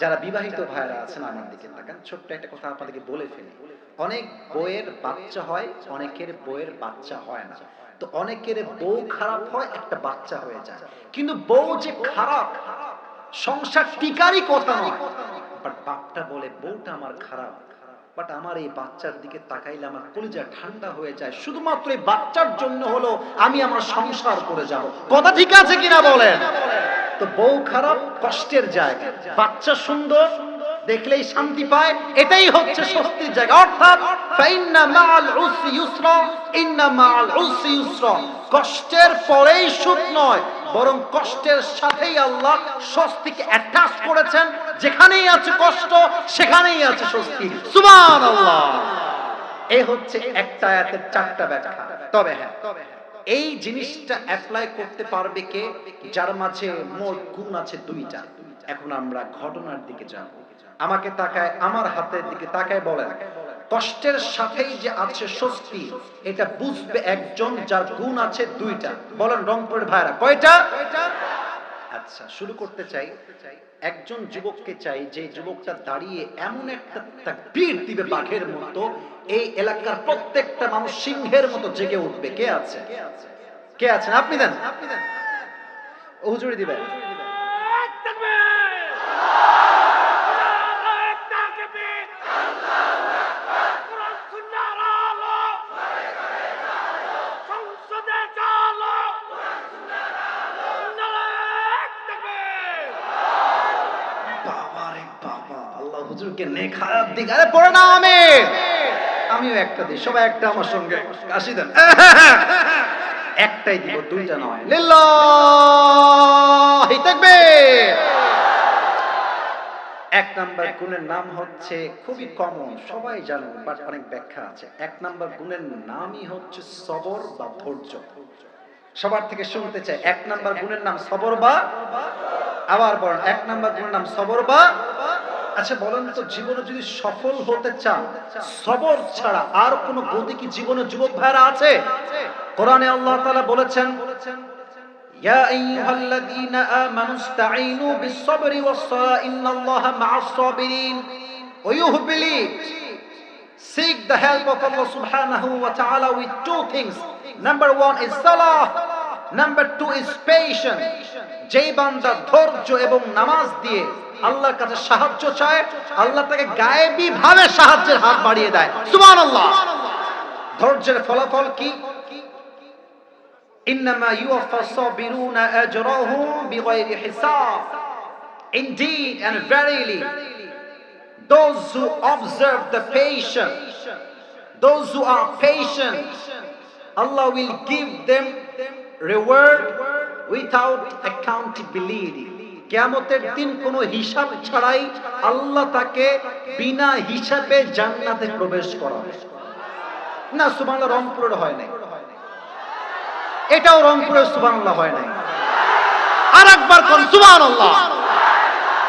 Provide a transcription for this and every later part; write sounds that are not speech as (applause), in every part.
যারা বিবাহিত ভাইরা আছেন, আমার দিকে তাকান, ছোট্ট একটা কথা আপনাদেরকে বলে ফেলি। অনেক বইয়ের বাচ্চা হয়, অনেকের বইয়ের বাচ্চা হয় না। তো অনেকের বউ খারাপ হয়, একটা বাচ্চা হয়ে যায়। কিন্তু বউ যে খারাপ, সংসার টিকারই কথা নয়। বাট বাপটা বলে, বউটা আমার খারাপ। বাট আমার এই বাচ্চার দিকে তাকাইলে আমার কলিজা ঠান্ডা হয়ে যায়। শুধুমাত্র এই বাচ্চার জন্য হলো আমি আমার সংসার করে যাব। কথা ঠিক আছে কিনা বলেন? তো বউ খারাপ, কষ্টের জায়গা। বাচ্চা সুন্দর, দেখলেই শান্তি পায়, এটাই হচ্ছে স্বস্তির জায়গা। অর্থাৎ কষ্টের পরেই সুখ নয়, বরং কষ্টের সাথেই আল্লাহ স্বস্তিকে অ্যাটাচ করেছেন। যেখানেই আছে কষ্ট, সেখানেই আছে স্বস্তি। সুবহানাল্লাহ। এই হচ্ছে একটা আয়াতের চারটা ব্যাখ্যা। তবে হ্যাঁ তবে হ্যাঁ। এই জিনিসটা অ্যাপ্লাই করতে পারবে কে? যার মাঝে মোট গুণ আছে দুইটা। এখন আমরা ঘটনার দিকে যাব আমাকে তাকায়, আমার হাতের দিকে তাকায় বলেন, কষ্টের সাথেই যে আছে স্বস্তি, এটা বুঝবে একজন যার গুণ আছে দুইটা। বলেন রংপুরের ভাইরা, কয়টা? আচ্ছা শুরু করতে চাই। একজন যুবককে চাই যে যুবকটা দাঁড়িয়ে এমন একটা তাকবীর দিবে বাঘের মতো, এই এলাকার প্রত্যেকটা মানুষ সিংহের মতো জেগে উঠবে। কে আছে? কে আছেন? আপনি দেন। আপনি দেন হুজুরি দিবেন। হুজুরকে নেক হায়াত দিক। আরে পড়ে না আমি। আমিও একটা দিই। সবাই একটা আমার সঙ্গে। কাশি দেন। (laughs) একটাই দিব, দুইটা নয়। লিল্লাহি তাকবীর। এক নাম্বার গুণের নাম হচ্ছে খুবই কমন সবাই জানেন বাট অনেক ব্যাখ্যা আছে। এক নাম্বার গুণের নামই হচ্ছে সবর বা ধৈর্য। সবার থেকে শুনতে চাই, এক নাম্বার গুণের নাম সবর বা? আবার বলেন, এক নাম্বার গুণের নাম সবর বা? আচ্ছা বলেন তো জীবনে যদি সফল হতে চান সবর ছাড়া আর কোন গতি কি জীবনে যুবক ভাইরা আছে কোরআনে আল্লাহ তালা বলেছেন সালাহ Seek the help of Allah subhanahu wa ta'ala with two things. Number one is salah number two is patient যেই বান্দা ধৈর্য এবং নামাজ দিয়ে আল্লাহর কাছে সাহায্য চায়, আল্লাহ তাকে গায়েবী ভাবে সাহায্যের হাত বাড়িয়ে দেয়। সুমান আল্লাহ ধৈর্যের ফলাফল কি? ইন্নামা ইউফা সাবিরুনা আজরাহুম বিগাইরি হিসাব। Indeed and verily, those who observe the patient those who are patient, Allah will give them reward without accountability. কেয়ামতের দিন কোনো হিসাব ছাড়াই আল্লাহ তাকে বিনা হিসাবে জান্নাতে প্রবেশ করাবে না, সুবহানাল্লাহ, রংপুরের হয় নাই। এটাও রংপুরের সুবহানাল্লাহ হয় নাই। আর একবার কোন সুবহানাল্লাহ।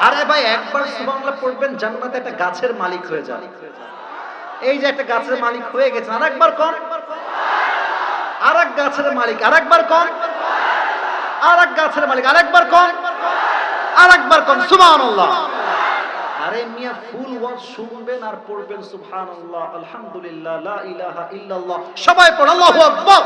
আরে ভাই, একবার সুবহানাল্লাহ পড়বেন, জান্নাতে একটা গাছের মালিক হয়ে যাবে। এই যে একটা গাছের মালিক হয়ে গেছে আর একবার কোন আর এক গাছের মালিক আর একবার কোন আর এক গাছের মালিক আর একবার কোন আর একবার কন সুবহানাল্লাহ। আরে মিয়া, ফুল ওয়াজ শুনবেন আর পড়বেন, সুবহানাল্লাহ, আলহামদুলিল্লাহ, লা ইলাহা ইল্লাল্লাহ। সবাই পড়, আল্লাহু আকবার।